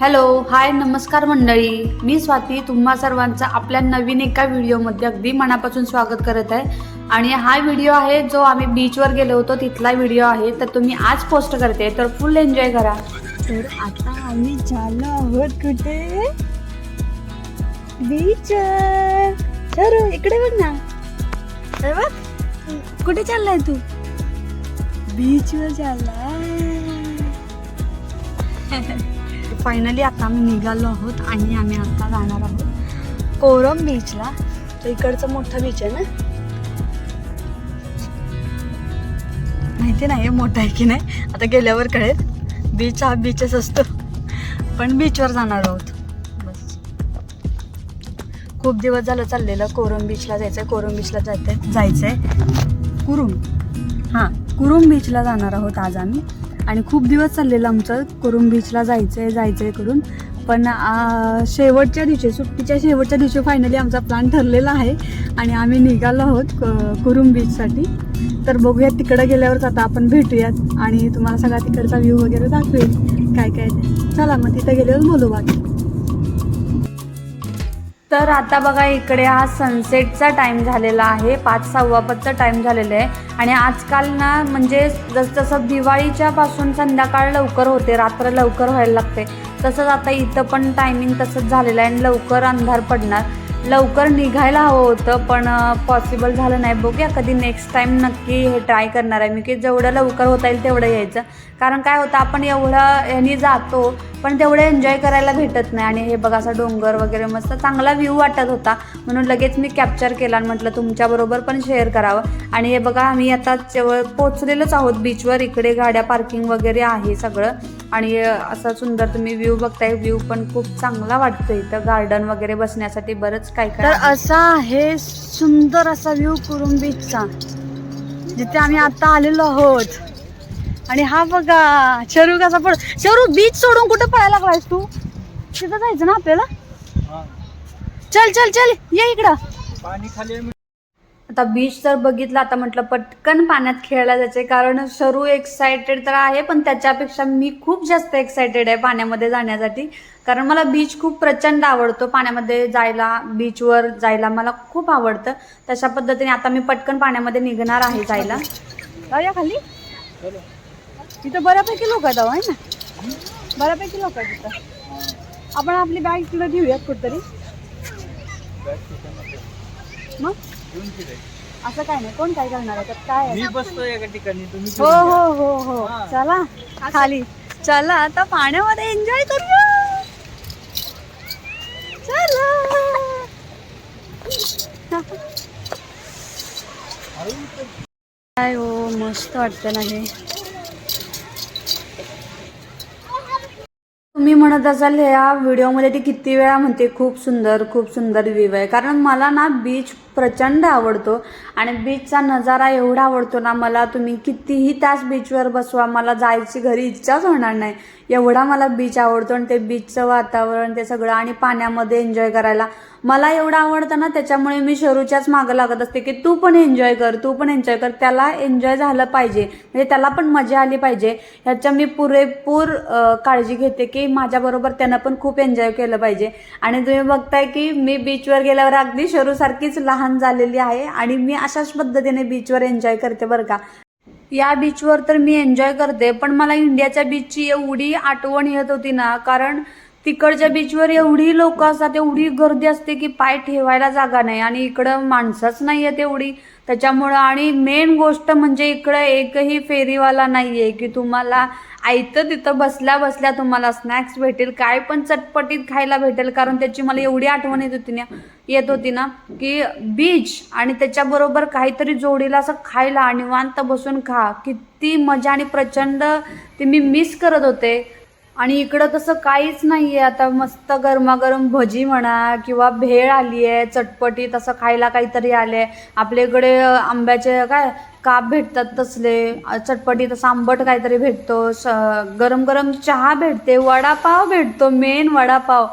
Hello hi नमस्कार मंडळी. मी स्वाती तुम्हा सर्वांचं आपल्या नवीन एका व्हिडिओमध्ये अगदी मनापासून स्वागत करत आहे. आणि हा व्हिडिओ आहे जो आम्ही बीचवर गेलो होतो तिथला व्हिडिओ आहे. तर तुम्ही आज पोस्ट करते तर फुल एन्जॉय करा. तर आता आम्ही चाललो आहोत कुठे? बीच चलो इकडे बघ ना. बघ कुठे चाललाय तू? बीचवर चाललाय. फायनली आता आम्ही निघालो आहोत आणि आम्ही आता जाणार आहोत कोरम बीचला तर इकडचं मोठं बीच आहे ना? माहिती नाही मोठा आहे की नाही. आता गेल्यावर कळेल. बीच हा बीचच असतो. पण बीचवर जाणार आहोत. बस. खूप दिवस झालं चाललेलं कोरम बीचला जायचं आहे कोरम बीचला जायचं जायचं आहे कुरुम हां कुरुम बीचला जाणार आहोत आज आम्ही. आणि खूप दिवस चाललेलं आमचं. कुरुम बीचला जायचं आहे जायचं आहे करून. पण शेवटच्या दिवशी सुट्टीच्या शेवटच्या दिवशी फायनली आमचा प्लॅन ठरलेला आहे. आणि आम्ही निघालो आहोत क- कुरुम बीचसाठी तर बघूयात तिकडं गेल्यावरच आता आपण भेटूयात. आणि तुम्हाला सगळा तिकडचा व्ह्यू वगैरे दाखवेल. काय काय. चला मग तिथं गेल्यावर बोलू बाकी. तर आता बघा इकडे हा सनसेटचा टाईम झालेला आहे. पाच सव्वापतचा टाईम झालेला आहे. आणि आजकाल ना म्हणजे जसजसं दिवाळीच्या पासून संध्याकाळ लवकर होते रात्र लवकर व्हायला लागते तसंच आता इथं पण टायमिंग तसंच झालेलं आहे आणि लवकर अंधार पडणार. लवकर निघायला हवं होतं पण पॉसिबल झालं नाही. बघूया कधी नेक्स्ट टाईम नक्की हे ट्राय करणार आहे. मी की जेवढं लवकर होता येईल तेवढं यायचं. कारण काय होतं आपण एवढं ह्यानी जातो पण तेवढं एन्जॉय करायला भेटत नाही. आणि हे बघा असं डोंगर वगैरे मस्त चांगला व्ह्यू वाटत होता. म्हणून लगेच मी कॅप्चर केला आणि म्हटलं तुमच्याबरोबर पण शेअर करावं. आणि हे बघा आम्ही आता जवळ पोचलेलोच आहोत. बीचवर इकडे गाड्या पार्किंग वगैरे आहे सगळं. आणि असं सुंदर तुम्ही व्ह्यू बघताय व्ह्यू पण खूप चांगला वाटतो इथं गार्डन वगैरे बसण्यासाठी बरंच काय तर असा आहे सुंदर असा व्ह्यू कुरुम बीचचा जिथे आम्ही आता आलेलो आहोत. आणि हा बघा शरू कसा पड शरू बीच सोडून कुठं पळायला लागलायस तू? तिथं जायचं ना आपल्याला? चल चल चल ये इकडं. पाणी खाली आता बीच तर बघितलं आता म्हटलं पटकन पाण्यात खेळायला जायचे कारण शरू एक्सायटेड तर आहे पण त्याच्यापेक्षा मी खूप जास्त एक्सायटेड आहे पाण्यामध्ये जाण्यासाठी. कारण मला बीच खूप प्रचंड आवडतो. पाण्यामध्ये जायला बीचवर जायला मला खूप आवडतं. तशा पद्धतीने आता मी पटकन पाण्यामध्ये निघणार आहे जायला. जाऊया खाली? तिथं बऱ्यापैकी लोक आहेत आहे ना? बऱ्यापैकी लोक आहेत तिथं आपण आपली बॅग तिथं घेऊयात कुठतरी. मग? असं काय नाही. कोण काय करणार? आहे त्यात काय आहे? मी बसतो एका ठिकाणी तुम्ही हो हो हो हो. हा. चला खाली. चला आता पाण्यामध्ये एन्जॉय करूया. चला. काय हो मस्त वाटतं ना हे. तुम्ही म्हणत असाल या व्हिडिओमध्ये ती किती वेळा म्हणते खूप सुंदर खूप सुंदर व्ह्यू आहे. कारण मला ना बीच प्रचंड आवडतो आणि बीचचा नजारा एवढा आवडतो ना मला तुम्ही कितीही तास बीचवर बसवा मला जायची घरी इच्छाच होणार नाही. एवढा मला बीच आवडतो आणि ते बीचचं वातावरण ते सगळं आणि पाण्यामध्ये एन्जॉय करायला मला एवढं आवडतं ना त्याच्यामुळे मी शरूच्याच मागं लागत असते की तू पण एन्जॉय कर तू पण एन्जॉय कर. त्याला एन्जॉय झालं पाहिजे म्हणजे त्याला पण मजा आली पाहिजे. ह्याच्या मी पुरेपूर काळजी घेते की माझ्याबरोबर त्यानं पण खूप एन्जॉय केलं पाहिजे. आणि तुम्ही बघताय की मी बीचवर गेल्यावर अगदी शरूसारखीच लहान झालेली आहे आणि मी अशाच पद्धतीने बीचवर एन्जॉय करते बरं का. या बीचवर तर मी एन्जॉय करते पण मला इंडियाच्या बीचची एवढी आठवण येत होती ना कारण तिकडच्या बीचवर एवढी लोक असतात एवढी गर्दी असते की पाय ठेवायला जागा नाही आणि इकडं माणसंच नाही आहेत एवढी. त्याच्यामुळं आणि मेन गोष्ट म्हणजे इकडं एकही फेरीवाला नाही आहे की तुम्हाला आयतं तिथं बसल्या बसल्या तुम्हाला स्नॅक्स भेटेल काय पण चटपटीत खायला भेटेल कारण त्याची मला एवढी आठवण येत होती ना येत होती ना की बीच आणि त्याच्याबरोबर काहीतरी जोडीला असं खायला आणि वांत बसून खा. किती मजा आणि प्रचंड ते मी मिस करत होते. आणि इकडं तसं काहीच नाही आहे आता मस्त गरमागरम भजी म्हणा किंवा भेळ आली आहे चटपटी तसं खायला काहीतरी आले आहे आपल्याकडे आंब्याचे काय काप भेटतात तसले चटपटी तसं आंबट काहीतरी भेटतो स गरम गरम चहा भेटते वडापाव भेटतो मेन वडापाव.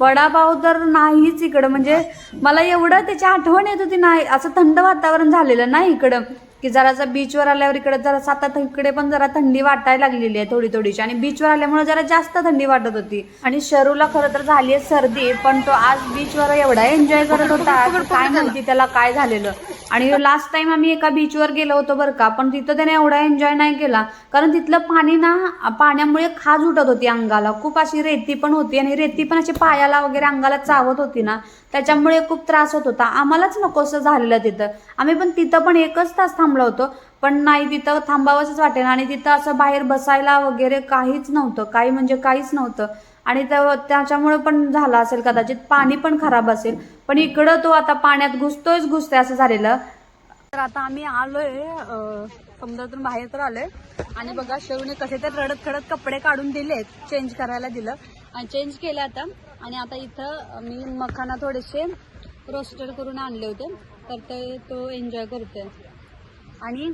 वडापाव तर नाहीच इकडं. म्हणजे मला एवढं त्याची आठवण येत होती नाही असं थंड वातावरण झालेलं नाही इकडं. की जरासा बीचवर आल्यावर इकडे जरा आता इकडे पण जरा थंडी वाटायला लागलेली आहे थोडी थोडीशी. आणि बीचवर आल्यामुळे जरा जास्त थंडी वाटत होती. आणि शरूला खरं तर झाली आहे सर्दी पण तो आज बीचवर एवढा एन्जॉय करत होता काय माहिती त्याला काय झालेलं. आणि लास्ट टाइम आम्ही एका बीचवर गेलो होतो बरं का पण तिथं त्याने एवढा एन्जॉय नाही केला. कारण तिथलं पाणी ना पाण्यामुळे खाज उठत होती अंगाला. खूप अशी रेती पण होती आणि रेती पण अशी पायाला वगैरे अंगाला चावत होती ना त्याच्यामुळे खूप त्रास होत होता. आम्हालाच नकोसं झालेलं तिथं. आम्ही पण तिथं पण एकच तास थांबलो होतो पण नाही तिथं थांबावंच वाटेल आणि तिथं असं बाहेर बसायला वगैरे काहीच नव्हतं काही म्हणजे काहीच नव्हतं. आणि त्या- त्याच्यामुळे पण झालं असेल कदाचित. पाणी पण खराब असेल. पण इकडं तो आता पाण्यात घुसतोयच घुसतोय असं झालेलं. तर आता आम्ही आलोय समुद्रातून बाहेर तर आलोय. आणि बघा शेवने कसे तर रडत खडत कपडे काढून दिलेत चेंज करायला दिलं. आणि चेंज केलं आता. आणि आता इथं मी मखाना थोडेसे रोस्टर करून आणले होते. तर ते तो एन्जॉय करतोय. आणि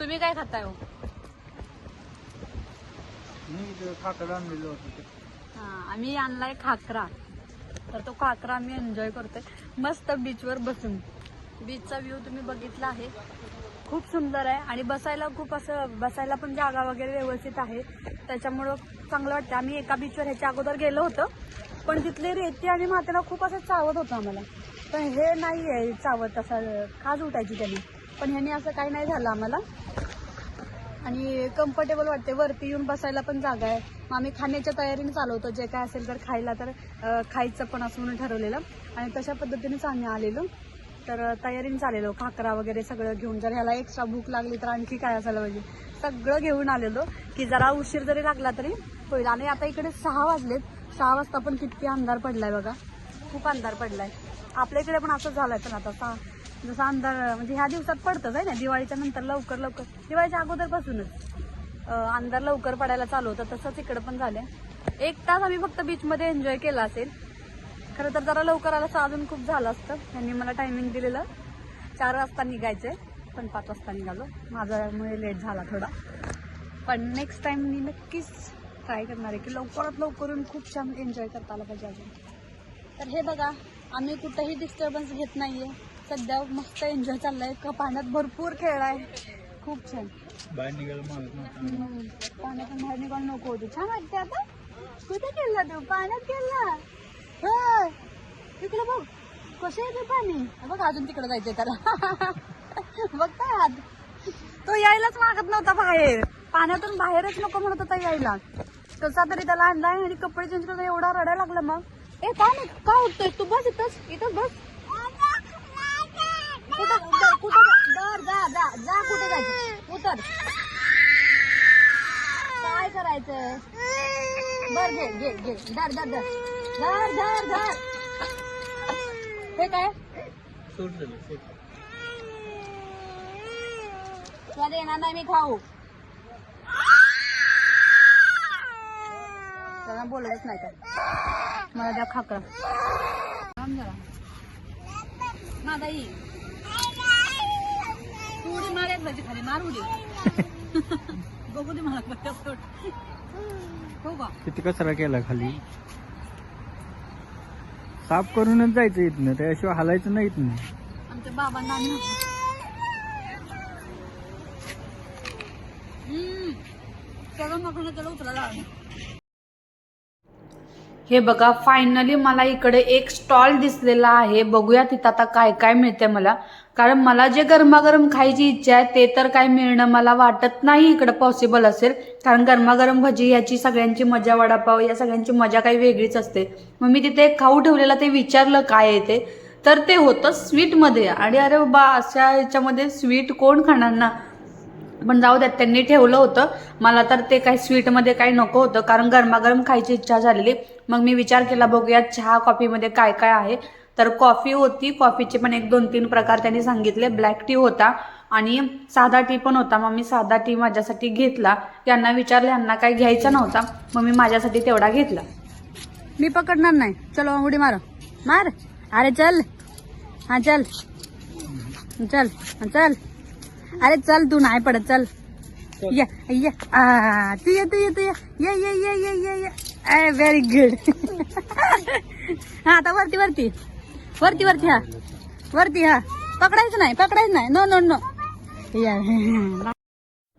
तुम्ही काय खाताय हो? आम्ही आणलाय खाकरा. तर तो खाकरा आम्ही एन्जॉय करतोय. मस्त बीचवर बसून. बीचचा व्ह्यू तुम्ही बघितला आहे. खूप सुंदर आहे. आणि बसायला खूप असं बसायला पण जागा वगैरे व्यवस्थित आहे. त्याच्यामुळं चांगलं वाटतं. आम्ही एका बीचवर ह्याच्या अगोदर गेलो होतो. पण तिथले रेती आणि मातेला खूप असं चावत होतं आम्हाला. पण हे नाही आहे चावत असं खाज उठायची त्यांनी. पण ह्याने असं काही नाही झालं आम्हाला. आणि कम्फर्टेबल वाटते. वरती येऊन बसायला पण जागा आहे. मग आम्ही खाण्याच्या तयारीने चालवतो. जे काय असेल तर खायला तर खायचं पण असं म्हणून ठरवलेलं. आणि तशा पद्धतीनेच आम्ही आलेलो. तर तयारीने चालेलो खाकरा वगैरे सगळं घेऊन जर ह्याला एक्स्ट्रा भूक लागली तर आणखी काय असायला पाहिजे? सगळं घेऊन आलेलो. की जरा उशीर जरी लागला तरी होईल. आणि आता इकडे सहा वाजलेत. सहा वाजता पण किती अंधार पडलाय बघा. खूप अंधार पडलाय. आपल्या इकडे पण असंच झालंय पण आता सहा जसं अंधार म्हणजे ह्या दिवसात पडतंच आहे ना दिवाळीच्या नंतर लवकर लवकर. दिवाळीच्या अगोदरपासूनच. अंधार लवकर पडायला चालू होतं तसंच इकडं पण झालंय. एक तास आम्ही फक्त बीचमध्ये एन्जॉय केला असेल. खरं तर जरा लवकर आलं असं अजून खूप झालं असतं. त्यांनी मला टायमिंग दिलेलं. चार वाजता निघायचंय पण पाच वाजता निघालो. माझ्यामुळे लेट झाला थोडा. पण नेक्स्ट टाइम मी नक्कीच ट्राय करणार आहे की लवकरात लवकर येऊन खूप छान एन्जॉय करता आला पाहिजे अजून. तर हे बघा आम्ही कुठंही डिस्टर्बन्स घेत नाही आहे सध्या मस्त एन्जॉय चाललाय. का पाण्यात भरपूर खेळाय. खूप छान. बाहेर निघायला मागत नव्हतं. हम्म. पाण्यातून बाहेर निघायला नको होती. छान वाटते आता. कुठे गेला तू? पाण्यात गेला. होय. तिकडे बघ. कसं येते पाणी? बघ अजून तिकडे जायचंय त्याला. बघताय आत तो यायलाच मागत नव्हता बाहेर. पाण्यातून बाहेरच नको म्हणत होता यायला. कसा तरी त्याला आणलाय आणि कपडे चेंज करता एवढा रडायला लागला मग. ए का नाही का उठतोय तू बस इथंच इथंच बस. कुठं? कुठं- कुठं जा- दर जा जा जा कुठे जायचं? उतर. काय करायचंय बर घे घे घे. धर धर धर. धर धर धर. हे काय? सोड झालं देणार नाही मी खाऊ. त्याला बोलतच नाही काय मला द्या खाकरा. थांब जरा. तू उडी मार एक खाली मार उडी बघू दे मला हो का? किती कचरा केला खाली? साफ करूनच जायचं इथनं त्याशिवाय हालायचं नाही इथनं. आमच्या बाबांना आम्ही. सगळं मखणं त्याला लावलं. हे बघा फायनली मला इकडे एक स्टॉल दिसलेला आहे. बघूया तिथं आता काय काय मिळते मला. कारण मला जे गरमागरम खायची इच्छा आहे ते तर काय मिळणं मला वाटत नाही इकडं पॉसिबल असेल. कारण गरमागरम भजी याची सगळ्यांची मजा वडापाव या सगळ्यांची मजा काही वेगळीच असते. मग मी तिथे एक खाऊ ठेवलेला ते विचारलं काय आहे ते. तर ते होतं स्वीटमध्ये आणि अरे बा अशा ह्याच्यामध्ये स्वीट कोण खाणार ना? पण जाऊ द्यात त्यांनी ठेवलं होतं. मला तर ते काही स्वीटमध्ये काही नको होतं. कारण गरमागरम खायची इच्छा झालेली. मग मी विचार केला बघूया चहा कॉफीमध्ये काय काय आहे? तर कॉफी होती. कॉफीचे पण एक दोन तीन प्रकार त्यांनी सांगितले. ब्लॅक टी होता आणि साधा टी पण होता. मग मी साधा टी माझ्यासाठी घेतला. यांना विचारलं यांना काही घ्यायचा नव्हता. मग मी माझ्यासाठी तेवढा घेतला. मी पकडणार नाही. चलो उडी मार. मार. अरे चल. हा चल. चल चल. अरे चल तू नाही पडत चल. ये ये. तू ये तू ये तू ये. ये ये ये ये ये ये. व्हेरी गुड हा आता वरती वरती. वरती वरती हा. वरती हा. पकडायचं नाही पकडायचं नाही. नो नो नो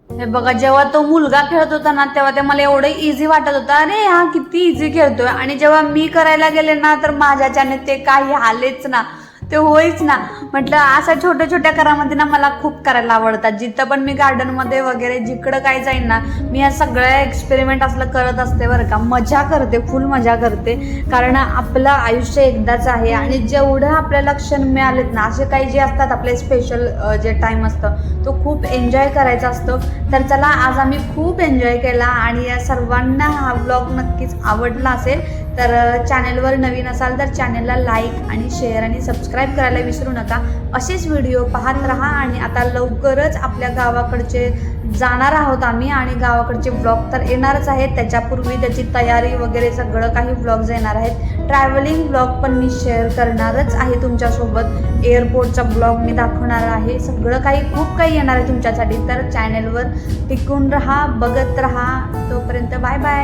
हे बघा जेव्हा तो मुलगा खेळत होता ना तेव्हा ते मला एवढं इझी वाटत होतं. अरे हा किती इझी खेळतोय. आणि जेव्हा मी करायला गेले ना तर माझ्याच्याने ते काही आलेच ना. ते होईच ना. म्हटलं अशा छोट्या छोट्या करामध्ये ना मला खूप करायला आवडतात. जिथं पण मी गार्डनमध्ये वगैरे जिकडं काय जाईन ना मी या सगळ्या एक्सपेरिमेंट असलं करत असते बरं का. मजा करते फुल मजा करते. कारण आपलं आयुष्य एकदाच आहे आणि जेवढं आपल्याला क्षण मिळालेत ना असे काही जे असतात आपले स्पेशल जे टाईम असतं तो खूप एन्जॉय करायचा असतो. तर चला आज आम्ही खूप एन्जॉय केला आणि या सर्वांना हा ब्लॉग नक्कीच आवडला असेल. तर चॅनेलवर नवीन असाल तर चॅनेलला लाईक आणि शेअर आणि सबस्क्राईब करायला विसरू नका. असेच व्हिडिओ पाहत राहा आणि आता लवकरच आपल्या गावाकडचे जाणार आहोत आम्ही आणि गावाकडचे ब्लॉग तर येणारच आहेत. त्याच्यापूर्वी त्याची तयारी वगैरे सगळं काही ब्लॉग्स येणार आहेत. ट्रॅव्हलिंग ब्लॉग पण मी शेअर करणारच आहे तुमच्यासोबत. एअरपोर्टचा ब्लॉग मी दाखवणार आहे. सगळं काही खूप काही येणार आहे तुमच्यासाठी. तर चॅनेलवर टिकून राहा बघत राहा. तोपर्यंत बाय बाय